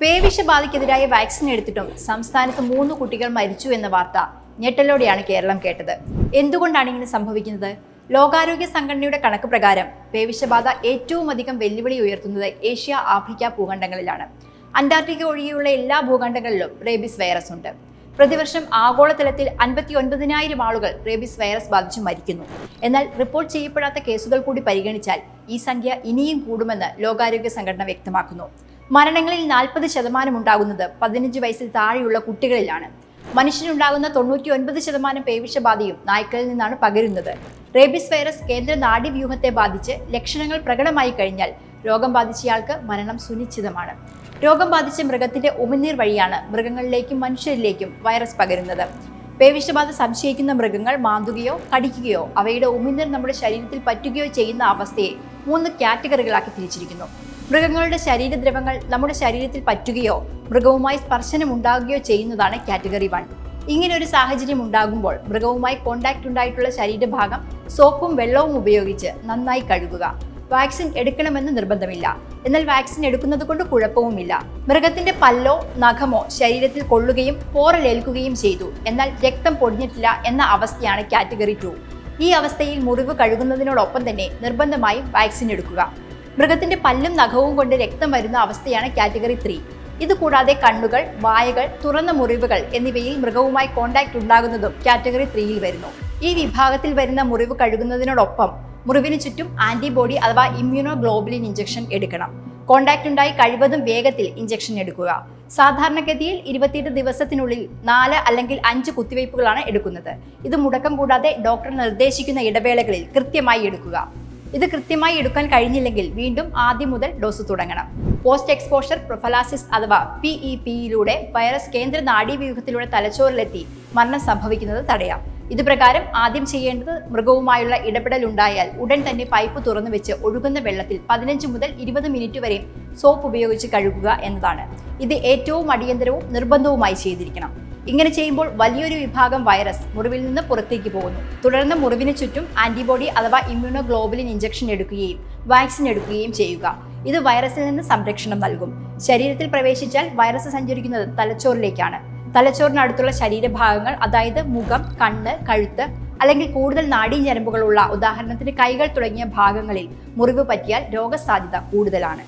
പേവിഷബാധയ്ക്കെതിരായ vaccine എടുത്തിട്ടും സംസ്ഥാനത്ത് മൂന്ന് കുട്ടികൾ മരിച്ചു എന്ന വാർത്ത ഞെട്ടലോടെയാണ് കേരളം കേട്ടത്. എന്തുകൊണ്ടാണ് ഇങ്ങനെ സംഭവിക്കുന്നത്? ലോകാരോഗ്യ സംഘടനയുടെ കണക്ക് പ്രകാരം പേവിഷബാധ ഏറ്റവും അധികം വെല്ലുവിളി ഉയർത്തുന്നത് ഏഷ്യ ആഫ്രിക്ക ഭൂഖണ്ഡങ്ങളിലാണ്. അന്റാർട്ടിക്ക ഒഴികെയുള്ള എല്ലാ ഭൂഖണ്ഡങ്ങളിലും റേബിസ് വൈറസ് ഉണ്ട്. പ്രതിവർഷം ആഗോളതലത്തിൽ അൻപത്തി ഒൻപതിനായിരം ആളുകൾ റേബിസ് വൈറസ് ബാധിച്ച് മരിക്കുന്നു. എന്നാൽ റിപ്പോർട്ട് ചെയ്യപ്പെടാത്ത കേസുകൾ കൂടി പരിഗണിച്ചാൽ ഈ സംഖ്യ ഇനിയും കൂടുമെന്ന് ലോകാരോഗ്യ സംഘടന വ്യക്തമാക്കുന്നു. മരണങ്ങളിൽ നാൽപ്പത് ശതമാനം ഉണ്ടാകുന്നത് പതിനഞ്ച് വയസ്സിൽ താഴെയുള്ള കുട്ടികളിലാണ്. മനുഷ്യനുണ്ടാകുന്ന തൊണ്ണൂറ്റി ഒൻപത് ശതമാനം പേവിഷബാധയും നായ്ക്കളിൽ നിന്നാണ് പകരുന്നത്. റേബിസ് വൈറസ് കേന്ദ്ര നാഡീവ്യൂഹത്തെ ബാധിച്ച് ലക്ഷണങ്ങൾ പ്രകടമായി കഴിഞ്ഞാൽ രോഗം ബാധിച്ചയാൾക്ക് മരണം സുനിശ്ചിതമാണ്. രോഗം ബാധിച്ച മൃഗത്തിന്റെ ഉമിനീർ വഴിയാണ് മൃഗങ്ങളിലേക്കും മനുഷ്യരിലേക്കും വൈറസ് പകരുന്നത്. പേവിഷബാധ സംശയിക്കുന്ന മൃഗങ്ങൾ മാന്തുകയോ കടിക്കുകയോ അവയുടെ ഉമിനീർ നമ്മുടെ ശരീരത്തിൽ പറ്റുകയോ ചെയ്യുന്ന അവസ്ഥയെ മൂന്ന് കാറ്റഗറികളാക്കി തിരിച്ചിരിക്കുന്നു. മൃഗങ്ങളുടെ ശരീരദ്രവങ്ങൾ നമ്മുടെ ശരീരത്തിൽ പറ്റുകയോ മൃഗവുമായി സ്പർശനം ഉണ്ടാകുകയോ ചെയ്യുന്നതാണ് കാറ്റഗറി വൺ. ഇങ്ങനെ ഒരു സാഹചര്യം ഉണ്ടാകുമ്പോൾ മൃഗവുമായി കോണ്ടാക്ട് ഉണ്ടായിട്ടുള്ള ശരീരഭാഗം സോപ്പും വെള്ളവും ഉപയോഗിച്ച് നന്നായി കഴുകുക. വാക്സിൻ എടുക്കണമെന്ന് നിർബന്ധമില്ല. എന്നാൽ വാക്സിൻ എടുക്കുന്നത് കൊണ്ട് കുഴപ്പവുമില്ല. മൃഗത്തിന്റെ പല്ലോ നഖമോ ശരീരത്തിൽ കൊള്ളുകയും പോറലേൽക്കുകയും ചെയ്തു. എന്നാൽ രക്തം പൊടിഞ്ഞിട്ടില്ല എന്ന അവസ്ഥയാണ് കാറ്റഗറി ടു. ഈ അവസ്ഥയിൽ മുറിവ് കഴുകുന്നതിനോടൊപ്പം തന്നെ നിർബന്ധമായും വാക്സിൻ എടുക്കുക. മൃഗത്തിന്റെ പല്ലും നഖവും കൊണ്ട് രക്തം വരുന്ന അവസ്ഥയാണ് കാറ്റഗറി ത്രീ. ഇത് കൂടാതെ കണ്ണുകൾ വായകൾ തുറന്ന മുറിവുകൾ എന്നിവയിൽ മൃഗവുമായി കോണ്ടാക്ട് ഉണ്ടാകുന്നതും കാറ്റഗറി ത്രീയിൽ വരുന്നു. ഈ വിഭാഗത്തിൽ വരുന്ന മുറിവ് കഴുകുന്നതിനോടൊപ്പം മുറിവിന് ചുറ്റും ആന്റിബോഡി അഥവാ ഇമ്മ്യൂണോ ഗ്ലോബുലിൻ ഇഞ്ചക്ഷൻ എടുക്കണം. കോണ്ടാക്ട് ഉണ്ടായി കഴിവതും വേഗത്തിൽ ഇഞ്ചക്ഷൻ എടുക്കുക. സാധാരണഗതിയിൽ ഇരുപത്തിയെട്ട് ദിവസത്തിനുള്ളിൽ നാല് അല്ലെങ്കിൽ അഞ്ച് കുത്തിവയ്പ്പുകളാണ് എടുക്കുന്നത്. ഇത് മുടക്കം കൂടാതെ ഡോക്ടർ നിർദ്ദേശിക്കുന്ന ഇടവേളകളിൽ കൃത്യമായി എടുക്കുക. ഇത് കൃത്യമായി എടുക്കാൻ കഴിഞ്ഞില്ലെങ്കിൽ വീണ്ടും ആദ്യം മുതൽ ഡോസ് തുടങ്ങണം. പോസ്റ്റ് എക്സ്പോഷർ പ്രൊഫലാസിസ് അഥവാ പി ഇ പിയിലൂടെ വൈറസ് കേന്ദ്ര നാഡീവ്യൂഹത്തിലൂടെ തലച്ചോറിലെത്തി മരണം സംഭവിക്കുന്നത് തടയാം. ഇതുപ്രകാരം ആദ്യം ചെയ്യേണ്ടത് മൃഗവുമായുള്ള ഇടപെടൽ ഉണ്ടായാൽ ഉടൻ തന്നെ പൈപ്പ് തുറന്നു വെച്ച് ഒഴുകുന്ന വെള്ളത്തിൽ പതിനഞ്ച് മുതൽ ഇരുപത് മിനിറ്റ് വരെ സോപ്പ് ഉപയോഗിച്ച് കഴുകുക എന്നതാണ്. ഇത് ഏറ്റവും അടിയന്തരവും നിർബന്ധവുമായി ചെയ്തിരിക്കണം. ഇങ്ങനെ ചെയ്യുമ്പോൾ വലിയൊരു വിഭാഗം വൈറസ് മുറിവിൽ നിന്ന് പുറത്തേക്ക് പോകുന്നു. തുടർന്ന് മുറിവിന് ചുറ്റും ആന്റിബോഡി അഥവാ ഇമ്മ്യൂണോ ഗ്ലോബുലിൻ ഇഞ്ചക്ഷൻ എടുക്കുകയും വാക്സിൻ എടുക്കുകയും ചെയ്യുക. ഇത് വൈറസിൽ നിന്ന് സംരക്ഷണം നൽകും. ശരീരത്തിൽ പ്രവേശിച്ചാൽ വൈറസ് സഞ്ചരിക്കുന്നത് തലച്ചോറിലേക്കാണ്. തലച്ചോറിനടുത്തുള്ള ശരീരഭാഗങ്ങൾ അതായത് മുഖം കണ്ണ് കഴുത്ത് അല്ലെങ്കിൽ കൂടുതൽ നാഡീഞരമ്പുകളുള്ള ഉദാഹരണത്തിന് കൈകൾ തുടങ്ങിയ ഭാഗങ്ങളിൽ മുറിവ് പറ്റിയാൽ രോഗസാധ്യത കൂടുതലാണ്.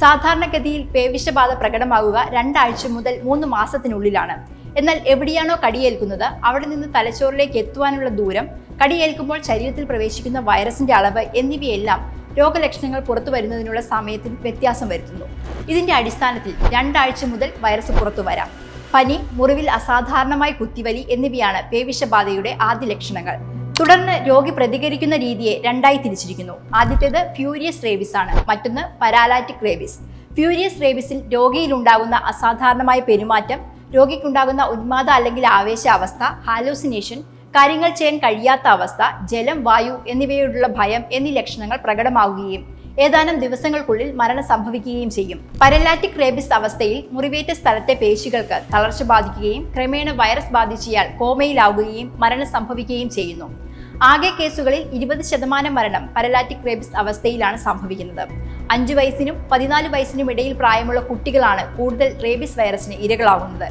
സാധാരണഗതിയിൽ പേവിഷബാധ പ്രകടമാകുക രണ്ടാഴ്ച മുതൽ മൂന്ന് മാസത്തിനുള്ളിലാണ്. എന്നാൽ എവിടെയാണോ കടിയേൽക്കുന്നത് അവിടെ നിന്ന് തലച്ചോറിലേക്ക് എത്തുവാനുള്ള ദൂരം കടിയേൽക്കുമ്പോൾ ശരീരത്തിൽ പ്രവേശിക്കുന്ന വൈറസിന്റെ അളവ് എന്നിവയെല്ലാം രോഗലക്ഷണങ്ങൾ പുറത്തു വരുന്നതിനുള്ള സമയത്തിൽ വ്യത്യാസം വരുത്തുന്നു. ഇതിന്റെ അടിസ്ഥാനത്തിൽ രണ്ടാഴ്ച മുതൽ വൈറസ് പുറത്തു വരാം. പനി മുറിവിൽ അസാധാരണമായി കുത്തിവലി എന്നിവയാണ് പേവിഷബാധയുടെ ആദ്യ ലക്ഷണങ്ങൾ. തുടർന്ന് രോഗി പ്രതികരിക്കുന്ന രീതിയെ രണ്ടായി തിരിച്ചിരിക്കുന്നു. ആദ്യത്തേത് ഫ്യൂരിയസ് റേബിസ് ആണ്. മറ്റൊന്ന് പരാലാറ്റിക് റേബിസ് ഫ്യൂരിയസ് റേബിസിൽ രോഗിയിലുണ്ടാകുന്ന അസാധാരണമായ പെരുമാറ്റം രോഗിക്കുണ്ടാകുന്ന ഉന്മാദ അല്ലെങ്കിൽ ആവേശാവസ്ഥ ഹാലോസിനേഷൻ കാര്യങ്ങൾ ചെയ്യാൻ കഴിയാത്ത അവസ്ഥ ജലം വായു എന്നിവയോടുള്ള ഭയം എന്നീ ലക്ഷണങ്ങൾ പ്രകടമാവുകയും ഏതാനും ദിവസങ്ങൾക്കുള്ളിൽ മരണം സംഭവിക്കുകയും ചെയ്യും. പരലാറ്റിക് റേബിസ് അവസ്ഥയിൽ മുറിവേറ്റ സ്ഥലത്തെ പേശികൾക്ക് തളർച്ച ബാധിക്കുകയും ക്രമേണ വൈറസ് ബാധിച്ചയാൾ കോമയിലാവുകയും മരണം സംഭവിക്കുകയും ചെയ്യുന്നു. ആകെ കേസുകളിൽ ഇരുപത് ശതമാനം മരണം പരലാറ്റിക് റേബിസ് അവസ്ഥയിലാണ് സംഭവിക്കുന്നത്. അഞ്ചു വയസ്സിനും പതിനാല് വയസ്സിനും ഇടയിൽ പ്രായമുള്ള കുട്ടികളാണ് കൂടുതൽ റേബിസ് വൈറസിന് ഇരകളാവുന്നത്.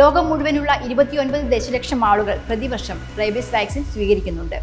ലോകം മുഴുവനുള്ള ഇരുപത്തിയൊൻപത് ദശലക്ഷം ആളുകൾ പ്രതിവർഷം റേബിസ് വാക്സിൻ സ്വീകരിക്കുന്നുണ്ട്.